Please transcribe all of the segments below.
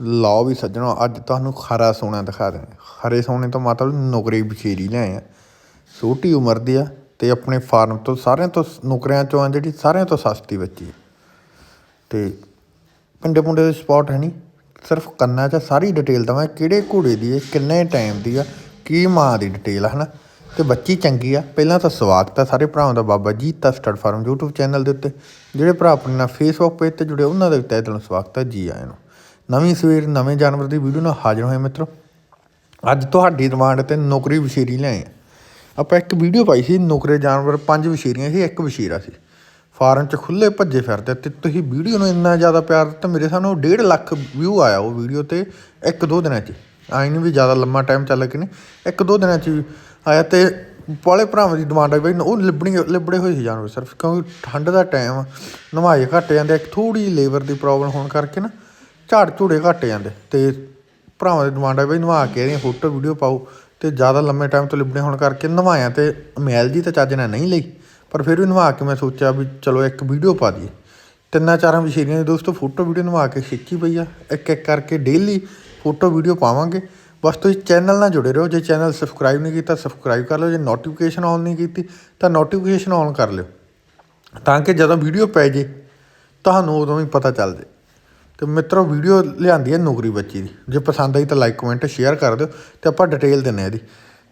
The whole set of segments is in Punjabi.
ਲਓ ਵੀ ਸੱਜਣੋ, ਅੱਜ ਤੁਹਾਨੂੰ ਖਰਾ ਸੋਨਾ ਦਿਖਾ ਦਿੰਦੇ ਖਰੇ ਸੋਨੇ ਤੋਂ ਮਤਲਬ ਨੁਕਰੀ ਬਛੇਰੀ ਲਿਆਏ ਆ। ਛੋਟੀ ਉਮਰ ਦੀ ਆ ਤੇ ਆਪਣੇ ਫਾਰਮ ਤੋਂ ਸਾਰਿਆਂ ਤੋਂ ਨੁਕਰਿਆਂ ਚੋਂ ਆ ਜਿਹੜੀ ਸਾਰਿਆਂ ਤੋਂ ਸਸਤੀ ਬੱਚੀ ਆ। ਤੇ ਪਿੰਡੇ ਪੁੰਡੇ ਦੇ ਸਪੌਟ ਹੈ ਨਹੀਂ ਸਿਰਫ ਕੰਨਾਂ 'ਚ ਸਾਰੀ ਡਿਟੇਲ ਦਵਾਂ ਕਿਹੜੇ ਘੋੜੇ ਦੀ ਹੈ ਕਿੰਨੇ ਟਾਈਮ ਦੀ ਆ, ਕੀ ਮਾਂ ਦੀ ਡਿਟੇਲ ਆ ਨਾ ਤੇ ਬੱਚੀ ਚੰਗੀ ਆ, ਪਹਿਲਾਂ ਤਾਂ ਸਵਾਗਤ ਆ ਸਾਰੇ ਭਰਾਵਾਂ ਦਾ ਬਾਬਾ ਜੀ ਤਾਂ ਸਟੱਡ ਫਾਰਮ YouTube ਚੈਨਲ ਦੇ ਉੱਤੇ। ਜਿਹੜੇ ਭਰਾ ਆਪਣੇ ਨਾਲ Facebook ਪੇਜ ਤੇ ਜੁੜੇ, ਉਹਨਾਂ ਦੇ ਤਹਿ ਦਿਲੋਂ ਸਵਾਗਤ ਹੈ ਜੀ ਆਇਆਂ ਨੂੰ। ਨਵੀਂ ਸਵੇਰ, ਨਵੇਂ ਜਾਨਵਰ ਦੀ ਵੀਡੀਓ ਨਾਲ ਹਾਜ਼ਰ ਹੋਏ ਮਿੱਤਰੋ। ਅੱਜ ਤੁਹਾਡੀ ਡਿਮਾਂਡ ਤੇ ਨੌਕਰੀ ਵਸ਼ੀਰੀ ਲਿਆਏ ਆ ਆਪਾਂ ਇੱਕ ਵੀਡੀਓ ਪਾਈ ਸੀ, ਨੌਕਰੇ ਜਾਨਵਰ ਪੰਜ ਵਸ਼ੀਰੀਆਂ ਸੀ, ਇੱਕ ਵਸ਼ੀਰਾ ਸੀ। ਫਾਰਮ 'ਚ ਖੁੱਲੇ ਭੱਜੇ ਫਿਰਦੇ ਤੇ ਤੁਸੀਂ ਵੀਡੀਓ ਨੂੰ ਇੰਨਾ ਜ਼ਿਆਦਾ ਪਿਆਰ ਦਿੱਤਾ, ਮੇਰੇ ਸਾਨੂੰ 1.5 ਲੱਖ ਵਿਊ ਆਇਆ ਉਹ ਵੀਡੀਓ ਤੇ ਇੱਕ ਦੋ ਦਿਨਾਂ 'ਚ। ਆਈ ਨਹੀਂ ਵੀ ਜ਼ਿਆਦਾ ਲੰਮਾ ਟਾਈਮ ਚੱਲ ਕੇ ਨਹੀਂ। ਇੱਕ ਦੋ ਦਿਨਾਂ 'ਚ ਹੀ ਆਇਆ ਤੇ ਵਾਲੇ ਭਰਾਵਾਂ ਦੀ ਡਿਮਾਂਡ ਆਈ ਬਈ ਉਹ ਲਿਬਣੀ ਲਿਬੜੇ ਹੋਏ ਸੀ ਜਾਨਵਰ ਸਿਰਫ, ਕਿਉਂਕਿ ਠੰਡ ਦਾ ਟਾਈਮ ਨਵਾਏ ਘੱਟ ਜਾਂਦੇ ਇੱਕ ਥੋੜੀ ਲੇਬਰ ਦੀ ਪ੍ਰੋਬਲਮ ਹੋਣ ਕਰਕੇ ਨਾ ਝਾੜ ਝੂੜੇ ਘੱਟ ਜਾਂਦੇ ਤੇ ਭਰਾਵਾਂ ਦੀ ਡਿਮਾਂਡ ਹੈ ਬਈ ਨਵਾ ਕੇ ਇਹਦੀਆਂ ਫੋਟੋ ਵੀਡੀਓ ਪਾਓ ਤੇ ਜ਼ਿਆਦਾ ਲੰਮੇ ਟਾਈਮ ਤੋਂ ਲਿਬੜੇ ਹੋਣ ਕਰਕੇ ਨਵਾਇਆ ਤੇ ਮੈਲ ਜੀ ਤਾਂ ਚੱਜ ਨਾਲ ਨਹੀਂ ਲਈ, ਪਰ ਫਿਰ ਵੀ ਨਵਾ ਕੇ ਮੈਂ ਸੋਚਿਆ ਵੀ ਚਲੋ ਇੱਕ ਵੀਡੀਓ ਪਾ ਦਈਏ। ਤਿੰਨਾਂ ਚਾਰਾਂ ਵਿਸ਼ੇਰੀਆਂ ਦੀ ਦੋਸਤੋ ਫੋਟੋ ਵੀਡੀਓ ਨਵਾ ਕੇ ਖਿੱਚੀ ਪਈ ਆ, ਇੱਕ ਇੱਕ ਕਰਕੇ ਡੇਲੀ ਫੋਟੋ ਵੀਡੀਓ ਪਾਵਾਂਗੇ। ਬਸ ਤੁਸੀਂ ਚੈਨਲ ਨਾਲ ਜੁੜੇ ਰਹੋ, ਜੇ ਚੈਨਲ ਸਬਸਕ੍ਰਾਈਬ ਨਹੀਂ ਕੀਤਾ ਸਬਸਕ੍ਰਾਈਬ ਕਰ ਲਓ, ਜੇ ਨੋਟੀਫਿਕੇਸ਼ਨ ਆਨ ਨਹੀਂ ਕੀਤੀ, ਤਾਂ ਨੋਟੀਫਿਕੇਸ਼ਨ ਆਨ ਕਰ ਲਿਓ। ਤਾਂ ਕਿ ਜਦੋਂ ਵੀਡੀਓ ਪੈ ਜੇ, ਤੁਹਾਨੂੰ ਉਦੋਂ ਹੀ ਪਤਾ ਚੱਲ ਜੇ। ਤੇ ਮਿੱਤਰੋ ਵੀਡੀਓ ਲਿਆਂਦੀ ਹੈ ਨੌਕਰੀ ਬੱਚੀ ਦੀ। ਜੇ ਪਸੰਦ ਆਈ ਤਾਂ ਲਾਈਕ ਕਮੈਂਟ ਸ਼ੇਅਰ ਕਰ ਦਿਓ ਤੇ ਆਪਾਂ ਡਿਟੇਲ ਦਿੰਨੇ ਆ ਇਹਦੀ।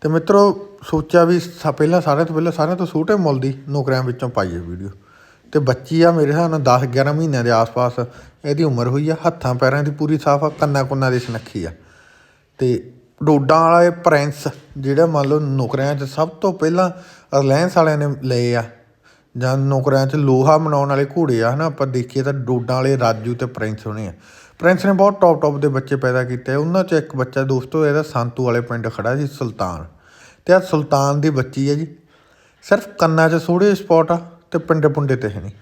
ਤੇ ਮਿੱਤਰੋ ਸੋਚਿਆ ਵੀ ਸਾ- ਪਹਿਲਾਂ ਸਾਰਿਆਂ ਤੋਂ ਪਹਿਲਾਂ ਸਾਰਿਆਂ ਤੋਂ ਛੋਟੇ ਮੁੱਲ ਦੀ ਨੌਕਰੀਆਂ ਵਿੱਚੋਂ ਪਾਈਏ ਵੀਡੀਓ। ਤੇ ਬੱਚੀ ਆ ਮੇਰੇ ਹਿਸਾਬ ਨਾਲ 10 11 ਮਹੀਨਿਆਂ ਦੇ ਆਸ-ਪਾਸ ਇਹਦੀ ਉਮਰ ਹੋਈ ਆ, ਹੱਥਾਂ ਪੈਰਾਂ ਦੀ ਪੂਰੀ ਸਾਫ਼ ਆ, ਕੰਨਾਂ ਕੁੰਨਾਂ ਦੀ ਸੁਨੱਖੀ ਆ। ਤੇ ਡੋਡਾਂ ਵਾਲੇ ਪ੍ਰਿੰਸ ਜਿਹੜਾ ਮੰਨ ਲਓ ਨੌਕਰੀਆਂ 'ਚ ਸਭ ਤੋਂ ਪਹਿਲਾਂ ਰਿਲਾਇੰਸ ਵਾਲਿਆਂ ਨੇ ਲਏ ਆ ਜਾਂ ਨੌਕਰੀਆਂ 'ਚ ਲੋਹਾ ਬਣਾਉਣ ਵਾਲੇ ਘੋੜੇ ਆ, ਹਨਾ? ਆਪਾਂ ਦੇਖੀਏ ਤਾਂ ਡੋਡਾਂ ਵਾਲੇ ਰਾਜੂ ਤੇ ਪ੍ਰਿੰਸ ਹੋਣੇ ਆ। ਪ੍ਰਿੰਸ ਨੇ ਬਹੁਤ ਟੌਪ ਟੌਪ ਦੇ ਬੱਚੇ ਪੈਦਾ ਕੀਤੇ ਉਹਨਾਂ 'ਚ ਇੱਕ ਬੱਚਾ ਦੋਸਤੋ ਇਹਦਾ, ਸੰਤੂ ਵਾਲੇ ਪਿੰਡ ਖੜਾ ਸੀ ਸੁਲਤਾਨ। ਤੇ ਆ ਸੁਲਤਾਨ ਦੀ ਬੱਚੀ ਹੈ ਜੀ। ਸਿਰਫ ਕੰਨਾਂ 'ਚ ਥੋੜੇ ਸਪੌਟ ਆ ਤੇ ਪਿੰਡੇ ਪੁੰਡੇ ਤੇ ਹੈ ਨਹੀਂ।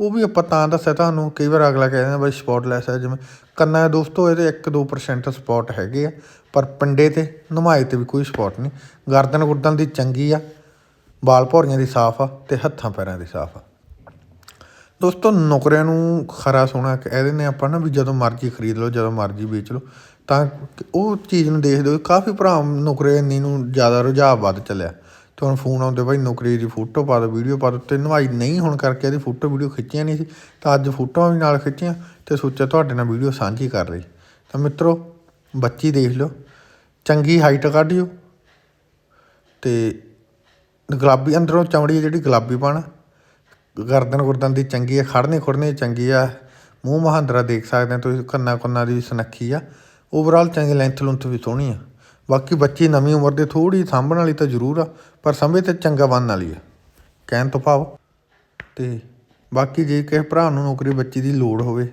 ਉਹ ਵੀ ਆਪਾਂ ਤਾਂ ਦੱਸਿਆ, ਤੁਹਾਨੂੰ ਕਈ ਵਾਰ ਅਗਲਾ ਕਹਿ ਦਿੰਦਾ, ਬਈ ਸਪੌਟ ਲੈਸ ਹੈ ਜਿਵੇਂ ਕੰਨਾਂ 'ਚ ਦੋਸਤੋ ਇਹਦੇ 1-2% ਸਪੌਟ ਹੈਗੇ ਆ, ਪਰ ਪਿੰਡੇ ਤੇ ਨਮਾਏ ਤੇ ਵੀ ਕੋਈ ਸਪੌਟ ਨਹੀਂ। ਗਰਦਨ ਗੁਰਦਨ ਦੀ ਚੰਗੀ ਆ। ਵਾਲ ਭੌਰੀਆਂ ਦੀ ਸਾਫ਼ ਆ ਅਤੇ ਹੱਥਾਂ ਪੈਰਾਂ ਦੀ ਸਾਫ਼ ਆ। ਦੋਸਤੋ, ਨੌਕਰੀਆਂ ਨੂੰ ਖਰਾ ਸੋਹਣਾ ਕਹਿ ਦਿੰਦੇ ਆਪਾਂ ਨਾ ਵੀ ਜਦੋਂ ਮਰਜ਼ੀ ਖਰੀਦ ਲਓ, ਜਦੋਂ ਮਰਜ਼ੀ ਵੇਚ ਲਓ। ਤਾਂ ਉਹ ਚੀਜ਼ ਨੂੰ ਦੇਖਦੇ ਹੋ ਕਾਫੀ ਭਰਾ ਨੌਕਰੀ ਇੰਨੀ ਨੂੰ ਜ਼ਿਆਦਾ ਰੁਝਾਅ ਵੱਧ ਚੱਲਿਆ। ਤੇ ਹੁਣ ਫੋਨ ਆਉਂਦੇ ਭਾਈ ਨੌਕਰੀ ਦੀ ਫੋਟੋ ਪਾ ਦਿਓ, ਵੀਡੀਓ ਪਾ ਦਿਓ। ਤੇ ਨਵਾਈ ਨਹੀਂ ਹੋਣ ਕਰਕੇ ਇਹਦੀ ਫੋਟੋ ਵੀਡੀਓ ਖਿੱਚੀਆਂ ਨਹੀਂ ਸੀ। ਤਾਂ ਅੱਜ ਫੋਟੋਆਂ ਵੀ ਨਾਲ ਖਿੱਚੀਆਂ ਤੇ ਸੋਚਿਆ ਤੁਹਾਡੇ ਨਾਲ ਵੀਡੀਓ ਸਾਂਝੀ ਕਰ ਰਹੀ ਤਾਂ ਮਿੱਤਰੋ, ਬੱਚੀ ਦੇਖ ਲਓ, ਚੰਗੀ ਹਾਈਟ ਕੱਢ ਕੱਢਿਓ ਤੇ ਗੁਲਾਬੀ ਅੰਦਰੋਂ ਚਮੜੀ ਹੈ ਜਿਹੜੀ ਗੁਲਾਬੀ ਪਣ ਗਰਦਨ ਗੁਰਦਨ ਦੀ ਚੰਗੀ ਆ ਖੜਨੇ ਖੁਰਨੇ ਚੰਗੀ ਆ। ਮੂੰਹ ਮਹਾਂਦਰਾ ਦੇਖ ਸਕਦੇ ਹੋ ਤੁਸੀਂ, ਕੰਨਾਂ ਕੁੰਨਾਂ ਦੀ ਸੁਨੱਖੀ ਆ। ਓਵਰਆਲ ਚੰਗੀ ਲੈਂਥ ਲੁੰਥ ਵੀ ਸੋਹਣੀ ਆ। ਬਾਕੀ ਬੱਚੀ ਨਵੀਂ ਉਮਰ ਦੇ ਥੋੜੀ ਸਾਂਭਣ ਵਾਲੀ ਤਾਂ ਜ਼ਰੂਰ ਆ, ਪਰ ਸਮੇਂ ਤੇ ਚੰਗਾ ਬਣਨ ਵਾਲੀ ਆ। ਕਹਿਣ ਤੋਂ ਭਾਵ। ਤੇ ਬਾਕੀ ਜੇ ਕਿਸੇ ਭਰਾ ਨੂੰ ਨੌਕਰੀ ਬੱਚੀ ਦੀ ਲੋੜ ਹੋਵੇ,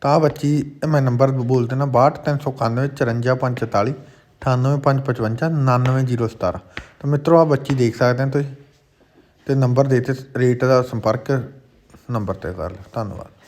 ਤਾਂ ਬੱਚੀ, ਮੈਂ ਨੰਬਰ ਬੋਲ ਦੇਣਾ 62391 54544 98555 99017 ਤਾਂ ਮਿੱਤਰੋ ਆ ਬੱਚੀ ਦੇਖ ਸਕਦੇ ਹੋ ਤੁਸੀਂ ਤੇ ਨੰਬਰ ਦੇ ਤੇ ਰੇਟ ਦਾ ਸੰਪਰਕ ਨੰਬਰ ਤੇ ਕਰ ਲਓ ਧੰਨਵਾਦ